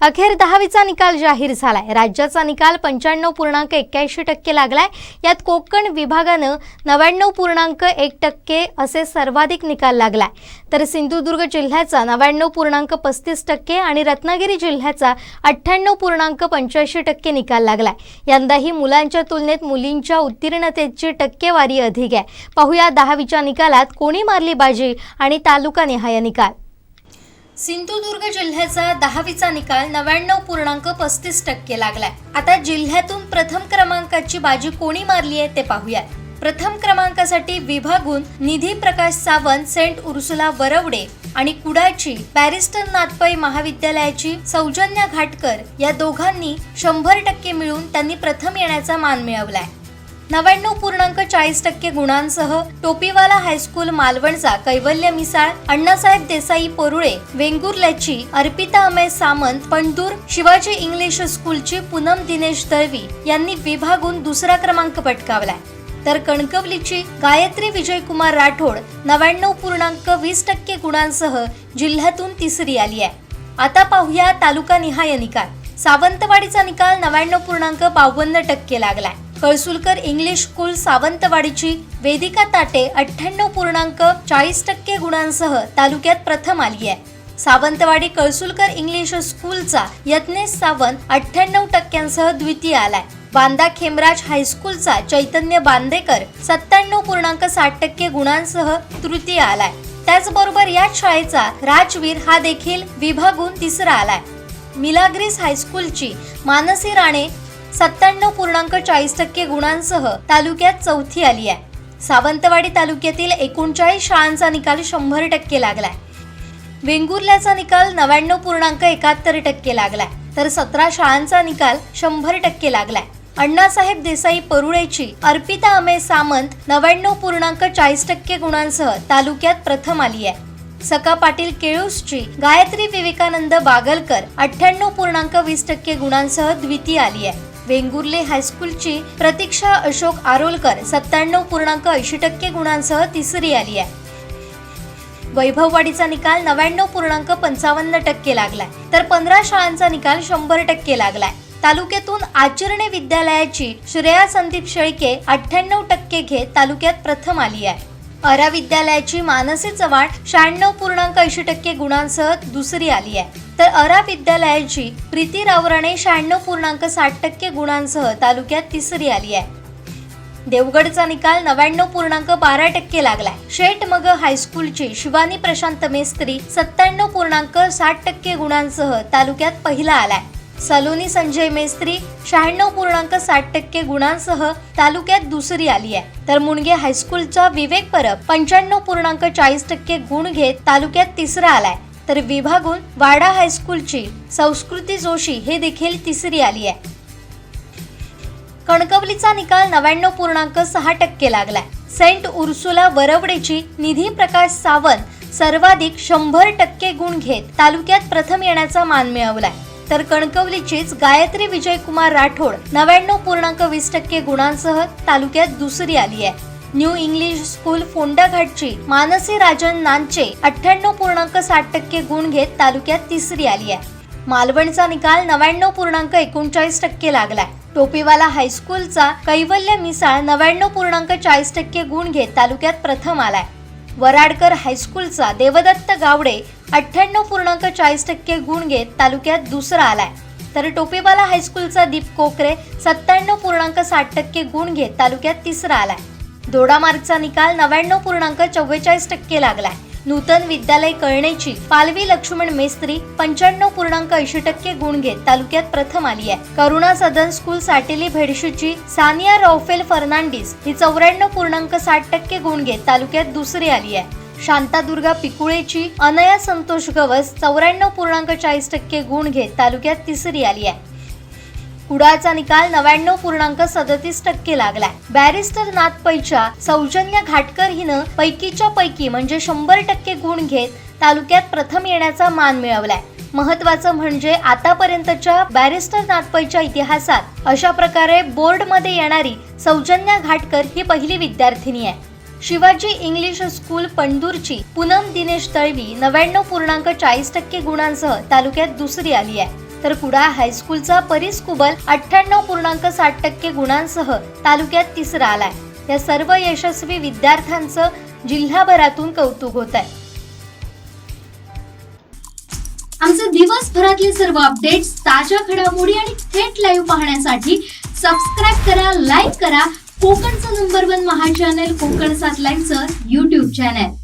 अखेर दहावीचा निकाल जाहीर झालाय. राज्याचा निकाल पंच्याण्णव पूर्णांक एक्क्याऐंशी टक्के लागलाय. यात कोकण विभागानं नव्याण्णव पूर्णांक एक टक्के असे सर्वाधिक निकाल लागलाय. तर सिंधुदुर्ग जिल्ह्याचा नव्याण्णव पूर्णांक पस्तीस टक्के आणि रत्नागिरी जिल्ह्याचा अठ्ठ्याण्णव पूर्णांक पंच्याऐंशी टक्के निकाल लागलाय. यंदाही मुलांच्या तुलनेत मुलींच्या उत्तीर्णतेची टक्केवारी अधिक आहे. पाहूया दहावीच्या निकालात कोणी मारली बाजी आणि तालुकानिहाय निकाल. सिंधुदुर्ग जिल्ह्याचा दहावीचा निकाल नव्याण्णव पूर्णांक पस्तीस टक्के लागलाय. आता जिल्ह्यातून प्रथम क्रमांकाची बाजी कोणी मारली आहे ते पाहूया प्रथम क्रमांकासाठी विभागून निधी प्रकाश सावंत सेंट उर्सुला वरवडे आणि कुडाची बॅरिस्टर नाथपै महाविद्यालयाची सौजन्या घाटकर या दोघांनी शंभर टक्के मिळून त्यांनी प्रथम येण्याचा मान मिळवलाय. नव्याण्णव पूर्णांक चाळीस टक्के गुणांसह टोपीवाला हायस्कूल मालवणचा कैवल्य मिसाळ अण्णासाहेब देसाई पोरुळे वेंगुर्ल्याची अर्पिता अमय सामंत पणदूर शिवाजी इंग्लिश स्कूलची पूनम दिनेश दळवी यांनी विभागून दुसरा क्रमांक पटकावलाय. तर कणकवलीची गायत्री विजयकुमार राठोड नव्याण्णव पूर्णांक वीस टक्के गुणांसह जिल्ह्यातून तिसरी आली आहे. आता पाहूया तालुका निहाय निकाल. सावंतवाडीचा निकाल नव्याण्णव पूर्णांक बावन्न टक्के लागलाय. कळसुलकर इंग्लिश स्कूल सावंतवाडीची वेदिका ताटे अठ्ठ्याण्णव पूर्णांक चाळीस टक्के गुणांसह तालुक्यात प्रथम आली आहे. सावंतवाडी कळसुलकर इंग्लिश स्कूलचा यत्नेश सावंत अठ्ठ्याण्णव टक्क्यांसह द्वितीय आलाय. बांदा खेमराज हायस्कूलचा चैतन्य बांदेकर सत्त्याण्णव पूर्णांक साठ टक्के गुणांसह तृतीय आलाय. त्याचबरोबर याच शाळेचा राजवीर हा देखील विभागून तिसरा आलाय. मिलाग्रीस हायस्कूलची मानसी राणे सत्त्याण्णव पूर्णांक चाळीस टक्के गुणांसह तालुक्यात चौथी आली आहे. सावंतवाडी तालुक्यातील एकोणचाळीस शाळांचा निकाल शंभर टक्के लागलाय. वेंगुर्ल्याचा निकाल नव्याण्णव पूर्णांक एकाहत्तर टक्के लागलाय. तर सतरा शाळांचा निकाल शंभर टक्के लागलाय. अण्णासाहेब देसाई परुळेची अर्पिता अमे सामंत नव्याण्णव पूर्णांक चाळीस टक्के गुणांसह तालुक्यात प्रथम आली आहे. सका पाटील केळूसची गायत्री विवेकानंद बागलकर अठ्ठ्याण्णव पूर्णांक वीस टक्के गुणांसह द्वितीय आली आहे. वेंगुर्ले हायस्कूलची प्रतीक्षा अशोक आरोलकर सत्त्याण्णव पूर्णांक ऐंशी टक्के गुणांसह तिसरी आली आहे. वैभववाडीचा निकाल नव्याण्णव पूर्णांक पंचावन्न टक्के लागलाय. तर पंधरा शाळांचा निकाल शंभर टक्के लागलाय. तालुक्यातून आचरणे विद्यालयाची श्रेया संदीप शेळके अठ्ठ्याण्णव टक्के घेत तालुक्यात प्रथम आली आहे. अरा विद्यालयाची मानसी चव्हाण शहाण्णव पूर्णांक ऐंशी टक्के गुणांसह दुसरी आली आहे. तर अरा विद्यालयाची प्रीती रावराणे शहाण्णव पूर्णांक साठ टक्के गुणांसह तालुक्यात तिसरी आली आहे. देवगडचा निकाल नव्याण्णव पूर्णांक बारा टक्के लागलाय. शेट मग हायस्कूलची शिवानी प्रशांत मेस्त्री सत्त्याण्णव पूर्णांक साठ टक्के गुणांसह तालुक्यात पहिला आलाय. सलोनी संजय मेस्त्री शहाण्णव पूर्णांक साठ टक्के गुणांसह तालुक्यात दुसरी आली आहे. तर मुणगे हायस्कूलचा विवेक परब पंच्याण्णव पूर्णांक चाळीस टक्के गुण घेत तालुक्यात तिसरा आलाय. तर विभागून वाडा हायस्कूलची संस्कृती जोशी हे देखील तिसरी आली आहे. कणकवलीचा निकाल नव्याण्णव पूर्णांक सहा टक्के लागलाय. सेंट उर्सुला वरवडेची निधी प्रकाश सावंत सर्वाधिक शंभर टक्के गुण घेत तालुक्यात प्रथम येण्याचा मान मिळवलाय. तर कणकवलीचीच गायत्री विजयकुमार राठोड नव्याण्णव पूर्णांक वीस टक्के गुणांसह तालुक्यात दुसरी आली आहे. न्यू इंग्लिश स्कूल फोंडाघाटची मानसी राजन नांचे अठ्ठ्याण्णव पूर्णांक साठ टक्के गुण घेत तालुक्यात तिसरी आली आहे. मालवणचा निकाल नव्याण्णव पूर्णांक एकोणचाळीस टक्के लागलाय. टोपीवाला हायस्कूलचा कैवल्य मिसाळ नव्याण्णव पूर्णांक चाळीस टक्के गुण घेत तालुक्यात प्रथम आलाय. वराडकर हायस्कूलचा देवदत्त गावडे अठ्ठ्याण्णव पूर्णांक चाळीस टक्के गुण घेत तालुक्यात दुसरा आलाय. तर टोपेवाला हायस्कूलचा दीप कोकरे सत्त्याण्णव पूर्णांक साठ टक्के गुण घेत तालुक्यात तिसरा आलाय. दोडामार्गचा निकाल नव्याण्णव पूर्णांक चव्वेचाळीस टक्के लागलाय. नूतन विद्यालय कळणेची पालवी लक्ष्मण मेस्त्री पंच्याण्णव पूर्णांक ऐंशी टक्के गुण घेत तालुक्यात प्रथम आली आहे. करुणा सदन स्कूल साटेली भेडशीची सानिया रौफेल फर्नांडिस ही चौऱ्याण्णव पूर्णांक साठ टक्के गुण घेत तालुक्यात दुसरी आली आहे. शांतादुर्गा पिकुळेची अनया संतोष गवस चौऱ्याण्णव पूर्णांक चाळीस टक्के गुण घेत तालुक्यात तिसरी आली आहे. कुडाळचा निकाल नव्याण्णव पूर्णांक सदतीस टक्के लागलाय. बॅरिस्टर नाथ पैच्या सौजन्य घाटकर हिनं पैकीच्या पैकी म्हणजे शंभर टक्के गुण घेत तालुक्यात प्रथम येण्याचा मान मिळवलाय. महत्वाचं म्हणजे आतापर्यंतच्या बॅरिस्टर नाथपैच्या इतिहासात अशा प्रकारे बोर्डमध्ये येणारी सौजन्या घाटकर ही पहिली विद्यार्थिनी आहे. शिवाजी इंग्लिश स्कूल पंडूरची पूनम दिनेश तळवी नव्याण्णव पूर्णांक चाळीस टक्के गुणांसह तालुक्यात दुसरी आली आहे. तर कुडाळ हायस्कूलचा परीस कुबल अठ्ठ्याण्णव पूर्णांक साठ टक्के गुणांसह तालुक्यात तिसरा आलाय. या सर्व यशस्वी विद्यार्थ्यांचं जिल्हाभरातून कौतुक होत आहे. आमचे दिवसभरातले सर्व अपडेट्स ताज्या घडामोडी आणि थेट लाईव्ह पाहण्यासाठी सबस्क्राईब करा लाईक करा. कोकणचं number one Maha channel Kokan सात लाईव्हचं युट्यूब चॅनल